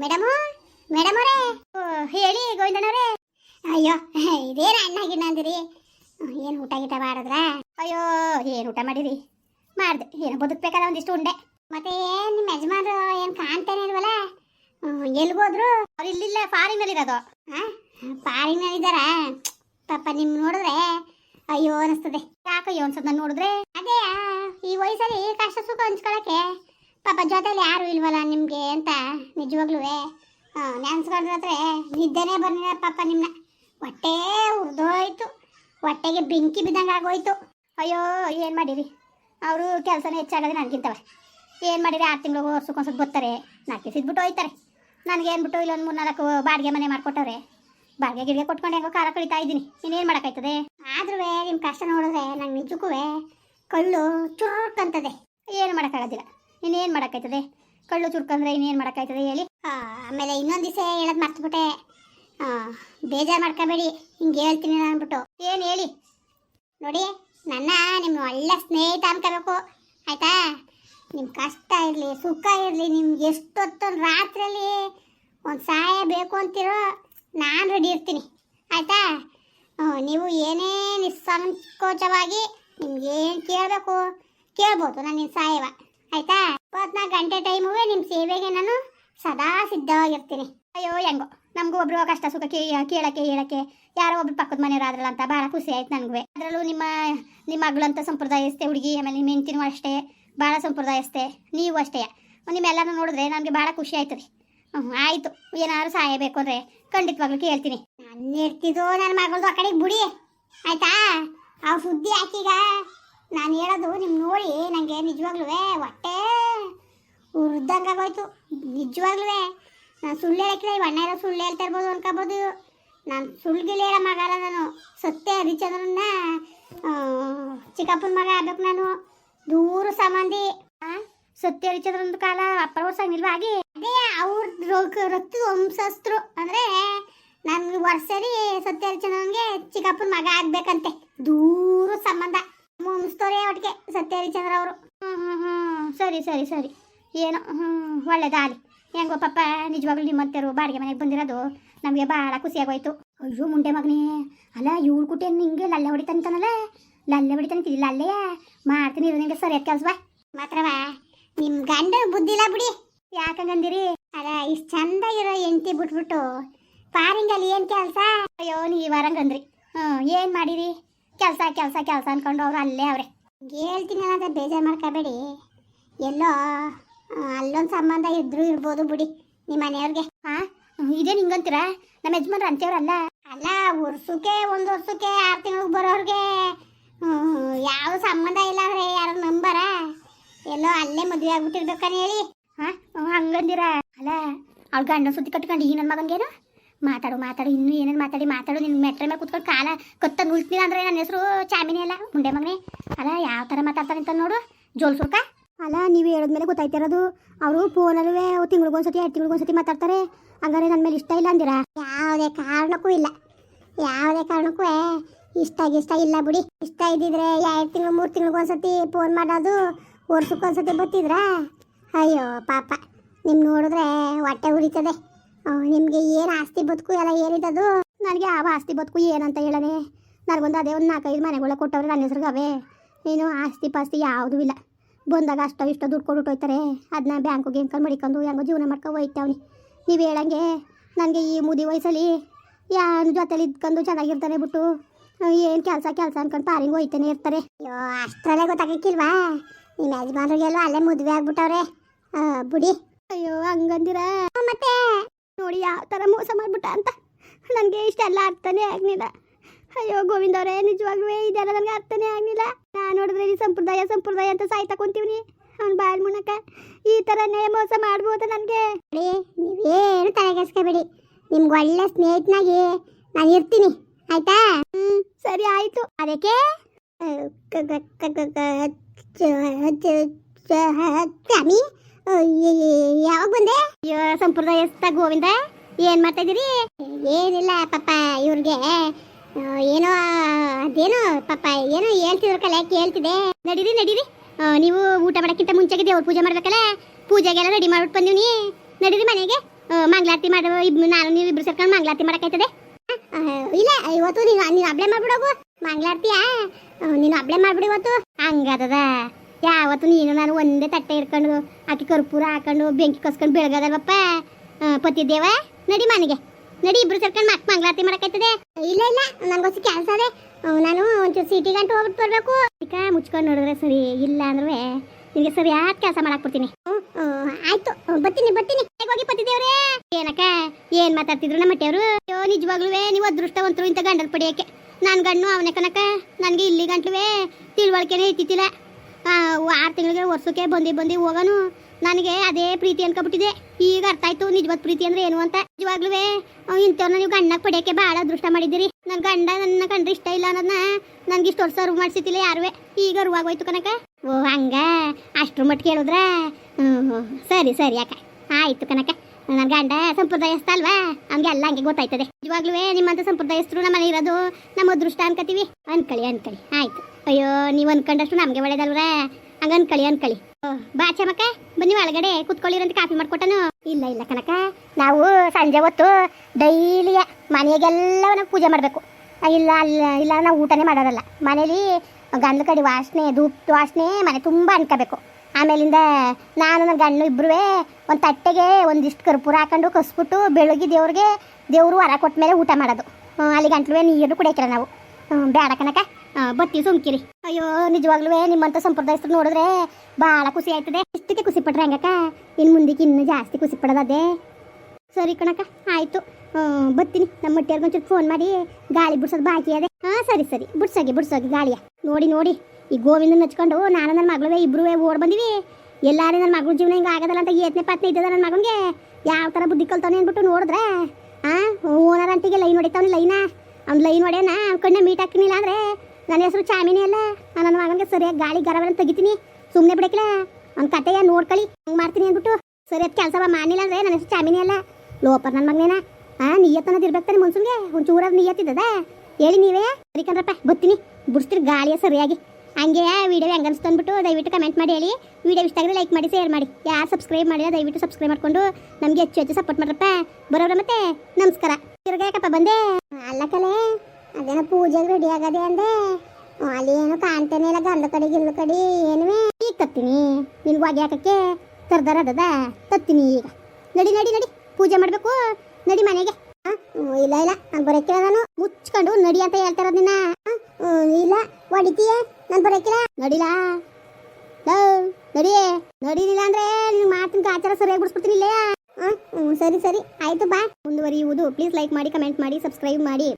Madam madam ಅವರೇ ಹೇಳಿ ಗೋವಿಂದಣ್ಣವ್ರೆ. ಅಯ್ಯೋ, ಇದೇನು ಅಣ್ಣ ಗಿಣ್ಣ ಅಂದಿರಿ? ಏನು ಊಟ ಗೀಟ ಮಾಡಿದ್ರ? ಅಯ್ಯೋ, ಏನು ಊಟ ಮಾಡಿರಿ? ಮಾಡ್ದೆ. ಏನು ಬದುಕ್ಬೇಕಲ್ಲ ಒಂದಿಷ್ಟು ಉಂಡೆ. ಮತ್ತೆ ನಿಮ್ಮ ಯಜಮಾನ್ರು ಏನು ಕಾಣ್ತಾನೆ ಇಲ್ವಲ್ಲ? ಎಲ್ಗೋದ್ರು ಅವ್ರು ಇಲ್ಲಿಲ್ಲ ಫಾರಿನಲ್ಲಿ ಇರೋದು ಫಾರಿನಲ್ಲಿ ಇದ್ದಾರ ಪಾಪ ನಿಮ್ ನೋಡಿದ್ರೆ ಅಯ್ಯೋ ಅನಿಸ್ತದೆ. ಯಾಕೋ ಅನ್ಸದ್ ನೋಡಿದ್ರೆ? ಅದೇ ಈ ವಯಸ್ಸಲ್ಲಿ ಕಷ್ಟ ಸುಖ ಹಂಚ್ಕೊಳಕ್ಕೆ ಪಾಪ ಜೊತೆಲಿ ಯಾರು ಇಲ್ವಲ್ಲ ನಿಮ್ಗೆ ಅಂತ ನಿಜವಾಗ್ಲೂ ನೆನ್ಸ್ಕೊಂಡ್ರೆ ನಿದ್ದೆನೇ ಬರ್ಲಿಲ್ಲ ಪಾಪ ನಿಮ್ಮನ್ನ ಹೊಟ್ಟೆ ಉರ್ದೋಯ್ತು. ಹೊಟ್ಟೆಗೆ ಬೆಂಕಿ ಬಿದ್ದಂಗೆ ಆಗೋಯ್ತು. ಅಯ್ಯೋ, ಏನು ಮಾಡಿರಿ? ಅವರು ಕೆಲಸನೇ ಹೆಚ್ಚಾಗೋದು ನನಗಿಂತವೆ ಏನು ಮಾಡಿರಿ? ಆರು ತಿಂಗಳು ವರ್ಷಕ್ಕೊಂದ್ಸತಿ ಬರ್ತಾರೆ ನಾಲ್ಕು ಸಿದ್ಬಿಟ್ಟು ಹೋಯ್ತಾರೆ. ನನಗೆ ಏನ್ಬಿಟ್ಟು ಇಲ್ಲೊಂದು ಮೂರು ನಾಲ್ಕು ಬಾಡಿಗೆ ಮನೆ ಮಾಡ್ಕೊಟ್ಟವ್ರೆ. ಬಾಡಿಗೆ ಗಿಡಗೆ ಕೊಟ್ಕೊಂಡು ಹೆಂಗೋ ಕಾಲ ಕಳೀತಾ ಇದ್ದೀನಿ. ಇನ್ನೇನು ಮಾಡೋಕ್ಕಾಯ್ತದೆ? ಆದ್ರೂ ನಿಮ್ಮ ಕಷ್ಟ ನೋಡಿದ್ರೆ ನಂಗೆ ನಿಜಕ್ಕೂ ಕಳ್ಳು ಚುರುಕಂತದೆ ಏನು ಮಾಡೋಕ್ಕಾಗೋದಿಲ್ಲ. ಇನ್ನೇನು ಮಾಡೋಕ್ಕಾಯ್ತದೆ? ಕಳ್ಳು ಚುರುಕಂದ್ರೆ ಇನ್ನೇನು ಮಾಡೋಕ್ಕಾಯ್ತದೆ ಹೇಳಿ? ಆಮೇಲೆ ಇನ್ನೊಂದು ದಿವಸ ಹೇಳೋದು ಮರ್ತ್ಬಿಟ್ಟೆ. ಬೇಜಾರು ಮಾಡ್ಕೋಬೇಡಿ ಹಿಂಗೆ ಹೇಳ್ತೀನಿ ನಾನು ಅಂದ್ಬಿಟ್ಟು. ಏನು ಹೇಳಿ? ನೋಡಿ ನನ್ನ ನಿಮ್ಮ ಒಳ್ಳೆ ಸ್ನೇಹಿತ ಅನ್ಕೋಬೇಕು. ಆಯಿತಾ? ನಿಮ್ಮ ಕಷ್ಟ ಇರಲಿ ಸುಖ ಇರಲಿ ನಿಮ್ಗೆ ಎಷ್ಟೊತ್ತು ರಾತ್ರಿಯಲ್ಲಿ ಒಂದು ಸಹಾಯ ಬೇಕು ಅಂತೀರೋ ನಾನು ರೆಡಿ ಇರ್ತೀನಿ. ಆಯಿತಾ? ನೀವು ಏನೇ ನಿಸ್ಸಂಕೋಚವಾಗಿ ನಿಮ್ಗೆ ಏನು ಕೇಳಬೇಕು ಕೇಳ್ಬೋದು ನಾನು ನಿಮ್ಮ ಸಹಾಯವ. ಆಯ್ತಾ? ಇಪ್ಪತ್ನಾಲ್ಕು ಗಂಟೆ ಟೈಮು ನಿಮ್ಮ ಸೇವೆಗೆ ನಾನು ಸದಾ ಸಿದ್ಧವಾಗಿರ್ತೀನಿ. ಅಯ್ಯೋ, ಹೆಂಗೋ. ನಮಗೂ ಒಬ್ರು ಕಷ್ಟ ಸುಖ ಕೇ ಕೇಳಕ್ಕೆ, ಹೇಳಕ್ಕೆ ಯಾರೋ ಒಬ್ರು ಪಕ್ಕದ ಮನೆಯವರಾದ್ರಲ್ಲ ಅಂತ ಭಾಳ ಖುಷಿ ಆಯ್ತು ನನಗೂ ಅದರಲ್ಲೂ ನಿಮ್ಮ ನಿಮ್ಮ ಮಗಳಂತ ಸಂಪ್ರದಾಯಸ್ಥೆ, ಹುಡುಗಿ, ಆಮೇಲೆ ನಿಮ್ಮ ಹೆಂಡ್ತಿನೂ ಅಷ್ಟೇ. ಭಾಳ ಸಂಪ್ರದಾಯಸ್ಥೆ. ನೀವು ಅಷ್ಟೇ. ನಿಮ್ಮೆಲ್ಲರೂ ನೋಡಿದ್ರೆ ನನಗೆ ಭಾಳ ಖುಷಿ ಆಯ್ತದೆ. ಹ್ಞೂ ಆಯಿತು. ಏನಾದ್ರು ಸಹಾಯ ಬೇಕು ಅಂದರೆ ಖಂಡಿತವಾಗ್ಲೂ ಕೇಳ್ತೀನಿ. ನಾನು ಇರ್ತಿದ್ದು ನನ್ನ ಮಗಳದು ಆ ಕಡೆಗೆ ಬುಡಿ. ಆಯ್ತಾ? ಆ ಸುದ್ದಿ ಹಾಕೀಗ. ನಾನು ಹೇಳೋದು ನಿಮ್ಮ ನೋಡಿ ನನಗೆ ನಿಜವಾಗ್ಲೂ ಹೊಟ್ಟೆ ವೃದ್ಧಂಗಾಗೋಯ್ತು ನಿಜವಾಗ್ಲೂ ನಾನು ಸುಳ್ಳು ಹೇಳಕ್ಕಿಲ್ಲ, ಈ ಅಣ್ಣ ಇರೋ ಸುಳ್ಳು ಹೇಳ್ತಾ ಇರ್ಬೋದು ಅನ್ಕೋಬೋದು. ನಾನು ಸುಳ್ಳುಗಿಲ್ಲ ಹೇಳೋ ಮಗ ಅಲ್ಲ ನಾನು. ಸತ್ಯ ಹರಿಚಂದ್ರನ್ನ ಚಿಕ್ಕಪ್ಪನ ಮಗ ಆಗ್ಬೇಕು ನಾನು. ದೂರ ಸಂಬಂಧಿ? ಸತ್ಯ ಹರಿಚಂದ್ರನ ಕಾಲ ಅಪ್ಪರ ವರ್ಷ ನಿಲ್ವ ಆಗಿ. ಅದೇ ಅವ್ರ ರಕ್ತದ ವಂಶಸ್ಥರು. ಅಂದ್ರೆ ನನ್ಗೆ ವರ್ಷರಿ ಸತ್ಯ ಹರಿಚಂದ್ರನ್ಗೆ ಚಿಕ್ಕಪ್ಪನ ಮಗ ಆಗ್ಬೇಕಂತೆ. ದೂರ ಸಂಬಂಧ. ಮುಗಿಸ್ತೋರೆ ಒಟ್ಟಿಗೆ. ಸತ್ಯ ಹರಿಚಂದ್ರ ಅವರು ಸರಿ ಸರಿ ಸರಿ. ಏನೋ? ಹ್ಞೂ ಒಳ್ಳೇದಾಗಲಿ. ಹೆಂಗೋ ಪಪ್ಪ ನಿಜವಾಗ್ಲೂ ನಿಮ್ಮಂತರು ಬಾಡಿಗೆ ಮನೆಗೆ ಬಂದಿರೋದು ನಮಗೆ ಭಾಳ ಖುಷಿಯಾಗೋಯ್ತು. ಅಯ್ಯೋ ಮುಂಡೆ ಮಗನೇ. ಅಲ್ಲ ಇವ್ಳು ಕುಟೆ ನಿಂಗೆ ಲಲ್ಲೆ ಹೊಡಿತಾನಲ್ಲ ಲಲ್ಲೆ ಹೊಡಿತಾನೆ ಲಲ್ಲೆಯ ಮಾಡ್ತೀನಿ ಇರೋ ನಿಂಗೆ. ಸರಿಯಾದ ಕೆಲ್ಸ ಬಾ. ಮಾತ್ರವ? ನಿಮ್ಮ ಗಂಡ ಬುದ್ಧಿ ಇಲ್ಲ ಬಿಡಿ. ಯಾಕಂಗಂದಿರಿ ಅಲ್ಲ ಇಷ್ಟು ಚಂದ ಇರೋ ಹೆಂಡತಿ ಬಿಟ್ಬಿಟ್ಟು ಪಾರಿಂಗಲ್ಲಿ ಏನು ಕೆಲಸ? ಅಯ್ಯೋ ನೀವಾರಂಗಂದ್ರಿ ಹ್ಞೂ ಏನು ಮಾಡಿರಿ? ಕೆಲಸ ಕೆಲಸ ಕೆಲಸ ಅನ್ಕೊಂಡು ಅವ್ರು ಅಲ್ಲೇ ಅವ್ರೆ. ಹೇಳ್ತೀನಿ ಅಂತ ಬೇಜಾರು ಮಾಡ್ಕೋಬೇಡಿ. ಎಲ್ಲೋ ಅಲ್ಲೊಂದು ಸಂಬಂಧ ಇದ್ರೂ ಇರ್ಬೋದು ಬಿಡಿ ನಿಮ್ಮ ಮನೆಯವ್ರಿಗೆ. ಹಾಂ ಇದೇ ಹಿಂಗಂತೀರಾ? ನಮ್ಮ ಯಜಮಾನ್ರು ಅಂತೇವ್ರಲ್ಲ ಅಲ್ಲ ವರ್ಷಕ್ಕೆ ಒಂದು ವರ್ಷಕ್ಕೆ ಆರು ತಿಂಗಳಿಗೆ ಬರೋರಿಗೆ ಯಾವ ಸಂಬಂಧ ಇಲ್ಲ ಅಂದ್ರೆ ಯಾರು ನಂಬರ? ಎಲ್ಲೋ ಅಲ್ಲೇ ಮದುವೆ ಆಗ್ಬಿಟ್ಟಿರ್ಬೇಕನ್ ಹೇಳಿ. ಹಾ ಹಂಗಂದಿರ? ಅಲ್ಲ ಅವ್ಳ ಗಂಡ ಸುದ್ದಿ ಕಟ್ಕೊಂಡು ಈ ನನ್ನ ಮಗನ್ಗೇನು? ಮಾತಾಡು ಮಾತಾಡು ಇನ್ನೂ ಏನೇನು ಮಾತಾಡಿ ಮಾತಾಡು ನಿನ್ನ ಮೆಟ್ರ ಮೇಲೆ ಕುತ್ಕೊಂಡು ಕಾಲ ಕತ್ತ ನುಲ್ತೀನಿ ಅಂದ್ರೆ ನನ್ನ ಹೆಸರು ಚಾಮಿನಿ ಅಲ್ಲ? ಮುಂಡೆ ಮಗನೇ. ಅಲ್ಲ ಯಾವ ಥರ ಮಾತಾಡ್ತಾರೆ ಅಂತ ನೋಡು. ಜೋಲ್ ಸುರ್ಕ. ಅಲ್ಲ ನೀವು ಹೇಳಿದ್ಮೇಲೆ ಗೊತ್ತಾಯ್ತಿರೋದು ಅವರು ಫೋನಲ್ಲೂ ತಿಂಗಳಿಗೊಂದ್ಸತಿ ಎರಡು ತಿಂಗಳಿಗೊಂದ್ಸತಿ ಮಾತಾಡ್ತಾರೆ. ಹಂಗಾರೆ ನನ್ನ ಮೇಲೆ ಇಷ್ಟ ಇಲ್ಲ ಅಂದಿರ? ಯಾವುದೇ ಕಾರಣಕ್ಕೂ ಇಲ್ಲ. ಯಾವುದೇ ಕಾರಣಕ್ಕೂ ಇಷ್ಟ ಇಷ್ಟ ಇಲ್ಲ ಬಿಡಿ. ಇಷ್ಟ ಇದ್ದಿದ್ರೆ ಎರಡು ತಿಂಗಳು ಮೂರು ತಿಂಗಳಿಗೊಂದ್ಸತಿ ಫೋನ್ ಮಾಡೋದು ವರ್ಷಕ್ಕೊಂದ್ಸತಿ ಬರ್ತಿದ್ರಾ? ಅಯ್ಯೋ ಪಾಪ. ನಿಮ್ಮ ನೋಡಿದ್ರೆ ಹೊಟ್ಟೆ ಉರಿತದೆ. ನಿಮಗೆ ಏನು ಆಸ್ತಿ ಬದುಕು ಎಲ್ಲ ಏನಿದ್ದದು ನನಗೆ ಯಾವ ಆಸ್ತಿ ಬದುಕು ಏನಂತ ಹೇಳನೆ? ನನಗೊಂದು ಅದೇ ಒಂದು ನಾಲ್ಕೈದು ಮನೆಗಳ ಕೊಟ್ಟವ್ರೆ ನನ್ನ ಹೆಸ್ರಿಗೆ ಅವೇ. ನೀನು ಆಸ್ತಿ ಪಾಸ್ತಿ ಯಾವುದೂ ಇಲ್ಲ. ಬಂದಾಗ ಅಷ್ಟೋ ಇಷ್ಟೋ ದುಡ್ಡು ಕೊಟ್ಟು ಹೋಯ್ತಾರೆ. ಅದನ್ನ ಬ್ಯಾಂಕಿಗೆ ಹೆಂಕಲ್ ಮಡಿಕೊಂಡು ಹೆಂಗೋ ಜೀವನ ಮಾಡ್ಕೊಂಡು ಹೋಯ್ತಾವ್ನಿ. ನೀವು ಹೇಳಂಗೆ ನನಗೆ ಈ ಮುದಿ ವಯಸ್ಸಲ್ಲಿ ಯಾರು ಜೊತೆಲಿ ಇದ್ಕೊಂಡು ಚೆನ್ನಾಗಿರ್ತಾನೆ ಬಿಟ್ಟು ಏನು ಕೆಲಸ ಕೆಲಸ ಅನ್ಕೊಂಡು ಪಾರಿಂಗ್ ಹೋಯ್ತಾನೆ ಇರ್ತಾರೆ. ಅಯ್ಯೋ ಅಷ್ಟರಲ್ಲೇ ಗೊತ್ತಾಗಕ್ಕಿಲ್ವಾ? ನಿಮ್ಮ ಯಜಮಾನ್ರಿಗೆಲ್ಲ ಅಲ್ಲೇ ಮದುವೆ ಆಗ್ಬಿಟ್ಟವ್ರೆ. ಬುಡಿ. ಅಯ್ಯೋ ಹಂಗಂದಿರ. ಮತ್ತೆ? ನೋಡಿ ಯಾವ ಥರ ಮೋಸ ಮಾಡ್ಬಿಟ್ಟ ಅಂತ ನನಗೆ ಇಷ್ಟೆಲ್ಲ ಅರ್ಥನೇ ಆಗಲಿಲ್ಲ ಅಯ್ಯೋ ಗೋವಿಂದ ಅವರೇ ನಿಜವಾಗ್ಲೂ ಇದೆಲ್ಲ ನನಗೆ ಅರ್ಥನೇ ಆಗಲಿಲ್ಲ ನಾನು ನೋಡಿದ್ರೆ ಈ ಸಂಪ್ರದಾಯ ಸಂಪ್ರದಾಯ ಅಂತ ಸಾಯ್ತಾ ಕುಂತೀವ್ನಿ ಅವ್ನು ಬಾಲ್ ಮುಣಕ ಈ ಥರನೇ ಮೋಸ ಮಾಡ್ಬೋದು ನನಗೆ ನೀವೇನು ತಲೆಗೆಸ್ಕೋಬೇಡಿ ನಿಮ್ಗೆ ಒಳ್ಳೆ ಸ್ನೇಹಿತನಾಗಿ ನಾನು ಇರ್ತೀನಿ ಆಯ್ತಾ ಹ್ಮ್ ಸರಿ ಆಯಿತು ಅದಕ್ಕೆ ಸ್ವಾಮಿ ಯಾವಾಗ ಬಂದೆ? ಅಯ್ಯೋ ಸಂಪ್ರದಾಯಸ್ಥ ಗೋವಿಂದ. ಏನ್ ಮಾಡ್ತಾ ಇದೀರಿ ಏನಿಲ್ಲ ಪಾಪ ಇವ್ರಿಗೆ. ಏನೋ, ಅದೇನು ಪಾಪ, ಏನೋ ಹೇಳ್ತಿದ್ರು ಕಲೆ ಕೇಳ್ತಿದೆ ನಡೀರಿ ನಡೀರಿ. ನೀವು ಊಟ ಮಾಡೋಕ್ಕಿಂತ ಮುಂಚೆಗೆ ದೇವ್ರ ಪೂಜೆ ಮಾಡ್ಬೇಕಲ್ಲ? ಪೂಜೆಗೆಲ್ಲ ರೆಡಿ ಮಾಡ್ಬಿಟ್ಟು ಬಂದೀವಿ ನಡೀರಿ ಮನೆಗೆ. ಮಂಗಳಾರತಿ ಮಾಡೋ ಇಬ್ರು ನಾನು, ನೀವು ಇಬ್ರು ಸೇರ್ಕೊಂಡು ಮಂಗಳಾರತಿ ಮಾಡಕ್ಕಾಯ್ತದೆ? ಇಲ್ಲ, ಇವತ್ತು ನೀನು ನೀನು ಅಬ್ಳೆ ಮಾಡ್ಬಿಡೋಗು ಮಂಗಳಾರತಿಯಾ? ನೀನು ಅಬ್ಳೆ ಮಾಡ್ಬಿಡು ಇವತ್ತು. ಹಂಗದ ಯಾವತ್ತು ನೀನು, ನಾನು ಒಂದೇ ತಟ್ಟೆ ಇಟ್ಕೊಂಡು ಆಕಿ ಕರ್ಪೂರ ಹಾಕೊಂಡು ಬೆಂಕಿ ಕಸ್ಕೊಂಡು ಬೆಳಗದಲ್ವಪ್ಪ ಪತಿ ದೇವ ನಡಿ ಮನೆಗೆ. ನಡಿ ಇಬ್ರು ಸೇರ್ಕೊಂಡು ಮಕ್ ಮಂಗಳಾರತಿ ಮಾಡಕೈತದೆ ಇಲ್ಲ ಇಲ್ಲ ನನಗೋಸಿ ಕೆಲಸ ಅದೇ ನಾನು ಒಂಚೂರು ಸಿಟಿ ಗಂಟು ಹೋಗ್ಬಿಟ್ಟು ಬರ್ಬೇಕು. ಈಗ ಮುಚ್ಕೊಂಡು ನೋಡಿದ್ರೆ ಸರಿ ಇಲ್ಲ ಅಂದ್ರೆ ಸರಿ ಆತ ಕೆಲಸ ಮಾಡಕ್ ಬಿಡ್ತೀನಿ ಹ್ಮ್, ಹ್ಮ್, ಆಯ್ತು ಬರ್ತೀನಿ ಬರ್ತೀನಿ. ಹೋಗಿ ಪತಿದೇವ್ರೇ ಏನಕ್ಕ ಏನ್ ಮಾತಾಡ್ತಿದ್ರು ನಮ್ಮ ಮಟ್ಟೆಯವರು ಅಯ್ಯೋ ನಿಜವಾಗ್ಲೂ ನೀವು ಅದೃಷ್ಟವಂತರು ಇಂಥ ಗಂಡನ ಪಡಿಯಕ್ಕೆ. ನಾನು ಗಂಡು ಅವನೇ ಕನಕ ನನಗೆ ಇಲ್ಲಿ ಗಂಟ್ಲುವೆ ತಿಳುವಳಿಕೆನೇ ಇತ್ತಿತ್ತಿಲ್ಲ ಆರು ತಿಂಗಳಿಗೆ ವರ್ಷಕ್ಕೆ ಬಂದು ಬಂದು ಹೋಗೋನು. ನನಗೆ ಅದೇ ಪ್ರೀತಿ ಅನ್ಕೊಬಿಟ್ಟಿದೆ. ಈಗ ಅರ್ಥ ಆಯ್ತು, ನಿಜವಾದ ಪ್ರೀತಿ ಅಂದ್ರೆ ಏನು ಅಂತ. ನಿಜವಾಗ್ಲೂ ಇಂಥವ್ರನ್ನ ನೀವು ಗಂಡನ ಪಡೆಯೋಕೆ ಭಾಳ ಅದೃಷ್ಟ ಮಾಡಿದ್ದೀರಿ. ನನ್ನ ಗಂಡ ನನ್ನ ಕಂಡ್ರೆ ಇಷ್ಟ ಇಲ್ಲ ಅನ್ನೋದನ್ನ ನನ್ಗೆ ಇಷ್ಟು ವರ್ಷ ರೂಮ್ ಮಾಡಿಸಿತಿಲ್ಲ ಯಾರುವೆ? ಈಗ ರೂವಾಗೋಯ್ತು ಕನಕ ಓ, ಹಂಗ? ಅಷ್ಟ್ರ ಮಟ್ಟಿಗೆ ಹೇಳಿದ್ರ ಸರಿ ಸರಿ ಯಾಕೆ ಆಯ್ತು ಕನಕ ನನ್ನ ಗಂಡ ಸಂಪ್ರದಾಯಸ್ಥ ಅಲ್ವಾ? ಎಲ್ಲ ಹಂಗೆ ಗೊತ್ತಾಯ್ತದೆ. ನಿಜವಾಗ್ಲೂ ನಿಮ್ಮಂತ ಸಂಪ್ರದಾಯಸ್ಥರು ನಮ್ಮ ಮನೆ ಇರೋದು ನಮ್ಮ ಅದೃಷ್ಟ ಅನ್ಕೋತೀವಿ ಅನ್ಕಳಿ ಅನ್ಕಳಿ. ಆಯ್ತು. ಅಯ್ಯೋ, ನೀವು ಅನ್ಕೊಂಡಷ್ಟು ನಮಗೆ ಒಳ್ಳೇದಲ್ವ ಹಂಗ ಅನ್ಕಳಿ ಅನ್ಕಳಿ ಬಾ ಚಮಕ ಬನ್ನಿ ಒಳಗಡೆ ಕುತ್ಕೊಳ್ಳಿರಂತ ಕಾಫಿ ಮಾಡ್ಕೊಟ್ಟನು. ಇಲ್ಲ ಇಲ್ಲ ಕನಕ ನಾವು ಸಂಜೆ ಹೊತ್ತು ಡೈಲಿಯ ಮನೆಗೆಲ್ಲವನ್ನ ಪೂಜೆ ಮಾಡಬೇಕು. ಇಲ್ಲ, ಅಲ್ಲ, ಇಲ್ಲ, ನಾವು ಊಟನೇ ಮಾಡೋದಲ್ಲ. ಮನೇಲಿ ಗಂಡ್ಲ ಕಡೆ ವಾಸನೆ, ಧೂಪ್ ವಾಸನೆ, ಮನೆ ತುಂಬ ಅನ್ಕೋಬೇಕು. ಆಮೇಲಿಂದ ನಾನು ನನ್ನ ಗಂಡು ಇಬ್ಬರೂ ಒಂದು ತಟ್ಟೆಗೆ ಒಂದಿಷ್ಟು ಕರ್ಪೂರ ಹಾಕೊಂಡು ಕಸ್ಬಿಟ್ಟು ಬೆಳಗ್ಗೆ ದೇವ್ರಿಗೆ, ದೇವರು ಹೊರ ಕೊಟ್ಟ ಮೇಲೆ ಊಟ ಮಾಡೋದು. ಅಲ್ಲಿ ಗಂಟ್ಲುವೆ ನೀರು ಕುಡಿಯಕ್ಕಿಲ್ಲ ನಾವು. ಬೇಡ ಕನಕ ಬತ್ತಿ ಸುಮ್ಕಿರಿ. ಅಯ್ಯೋ ನಿಜವಾಗ್ಲೂ ನಿಮ್ಮಂಥ ಸಂಪ್ರದಾಯಸ್ಥರು ನೋಡಿದ್ರೆ ಭಾಳ ಖುಷಿ ಆಯ್ತದೆ. ಇಷ್ಟಕ್ಕೆ ಖುಷಿ ಪಟ್ರೆ ಹಂಗಕ್ಕ? ಇನ್ನು ಮುಂದಕ್ಕೆ ಇನ್ನು ಜಾಸ್ತಿ ಖುಷಿ ಪಡೋದೇ ಸರಿ ಕಣಕ್ಕ, ಆಯ್ತು. ಬತ್ತೀನಿ ನಮ್ಮ ಒಂಚೂರು ಫೋನ್ ಮಾಡಿ ಗಾಳಿ ಬಿಡ್ಸೋದು ಬಾಕಿ ಅದೇ. ಹಾಂ, ಸರಿ ಸರಿ. ಬಿಡ್ಸೋಗಿ ಬಿಡ್ಸೋಗಿ ಗಾಳಿಯ. ನೋಡಿ ನೋಡಿ. ಈ ಗೋವಿಂದ ನಚ್ಕೊಂಡು ನಾನು ನನ್ನ ಮಗಳೇ ಇಬ್ರು ಓಡ್ ಬಂದಿವಿ. ಎಲ್ಲಾರು ನನ್ನ ಮಗಳ ಜೀವನ ಹಿಂಗೆ ಆಗದಲ್ಲ ಅಂತ ಏತ್ನೆ ಪತ್ನಿ ಇದ್ದದ ನನ್ನ ಮಗನಿಗೆ. ಯಾವ ಥರ ಬುದ್ಧಿ ಕಲ್ತಾನೆ ಅಂದ್ಬಿಟ್ಟು ನೋಡಿದ್ರೆ ಹಾಂ ಓನರ್ ಅಂಟಿಗೆ ಲೈನ್ ಹೊಡಿತಾವನಿ ಲೈನ? ಅವ್ನು ಲೈನ್ ಹೊಡ್ಯಾನ? ಅವ್ನ ಕಣ್ಣ ಮೀಟ್ ಹಾಕಿನಿಲ್ಲ ಅಂದರೆ ನನ್ನ ಹೆಸರು ಚಾಮಿನಿ ಅಲ್ಲ. ನಾನ್ ನನ್ನ ಮಗನಿಗೆ ಸರಿಯಾಗಿ ಗಾಳಿ ಗರವನ್ನ ತೆಗಿತೀನಿ. ಸುಮ್ಮನೆ ಬಿಡಕ್ಲ ಅವ್ನ ಕತೆಯ ನೋಡ್ಕೊಳ್ಳಿ. ಹಂಗೆ ಮಾಡ್ತೀನಿ ಅಂದ್ಬಿಟ್ಟು ಸರಿಯಾದ ಕೆಲಸ ಮಾಡಿಲ್ಲ ಅಂದರೆ ನನ್ನ ಹೆಸರು ಚಾಮಿನಿ ಅಲ್ಲ. ಲೋಪರ್ ನನ್ನ ಮಗನೇನ. ಹಾಂ ನಿಯತ್ತನ್ನೋದು ಇರ್ಬೇಕು ತಾನೆ ಒಂದು ಚೂರ ನಿಯತ್ತಿದ್ದದ. ಹೇಳಿ ನೀವೇ. ಸರಿ ಬರ್ತೀನಿ ಬಿಡಿಸ್ತೀರಿ ಗಾಳಿಯ ಸರಿಯಾಗಿ. ಹಂಗೆ ವೀಡಿಯೋ ಹೆಂಗೆ ಅನ್ಸ್ತು ಅಂದ್ಬಿಟ್ಟು ದಯವಿಟ್ಟು ಕಮೆಂಟ್ ಮಾಡಿ ಹೇಳಿ. ವಿಡಿಯೋ ಇಷ್ಟ ಆಗಿದ್ರೆ ಲೈಕ್ ಮಾಡಿ ಶೇರ್ ಮಾಡಿ. ಯಾರು ಸಬ್ಸ್ಕ್ರೈಬ್ ಮಾಡಿಲ್ಲ, ದಯವಿಟ್ಟು ಸಬ್ಸ್ಕ್ರೈಬ್ ಮಾಡಿಕೊಂಡು ನಮಗೆ ಹೆಚ್ಚು ಹೆಚ್ಚು ಸಪೋರ್ಟ್ ಮಾಡ್ರಪ್ಪ. ಬರೋರ ಮತ್ತೆ ನಮಸ್ಕಾರ. ತಿರ್ಗಾಕಪ್ಪ ಬಂದೆ. ಅಲ್ಲ ಕಲೆ. ಅದೇನೋ ಪೂಜೆಗೆ ರೆಡಿ ಆಗದೆ ಅಂದೆ. ಅಲ್ಲಿ ಏನು ಕಾಣ್ತೇನೆ ಇಲ್ಲ, ಗಂಧ ಕಡೆ ಕಡೆ ಏನುವೆ. ಈಗ ತತ್ತೀನಿ. ನಿನ್ಗೆ ಹೊಗೆ ಹಾಕಕ್ಕೆ ಅದದ. ತತ್ತೀನಿ ಈಗ. ನಡಿ ನಡಿ ನಡಿ. ಪೂಜೆ ಮಾಡಬೇಕು. ನಡಿ ಮನೆಗೆ? ಇಲ್ಲ ಇಲ್ಲ. ನಾನು ಬರೋಕ್ಕಿಲ್ಲ ನಾನು. ಮುಚ್ಕೊಂಡು ನಡಿ ಅಂತ ಹೇಳ್ತಾರ ನಿನ್ನ. ಇಲ್ಲ. ಹೊಡಿತೀಯ? ನಾನು ಬರೋಕ್ಕಿಲ್ಲ. ನಡಿಲಾ? ನಡಿ. ನಡೀಲಿಲ್ಲ ಅಂದ್ರೆ ನೀನು ಮಾತಿನ ಆಚಾರ ಸರಿಯಾಗಿ ಬಿಡಿಸ್ಬಿಡ್ತೀನಿ ಇಲ್ಲೇ. ಸರಿ ಸರಿ. ಆಯ್ತು, ಬಾ. ಮುಂದುವರಿಯುವುದು. ಪ್ಲೀಸ್ ಲೈಕ್ ಮಾಡಿ ಕಮೆಂಟ್ ಮಾಡಿ ಸಬ್ಸ್ಕ್ರೈಬ್ ಮಾಡಿ.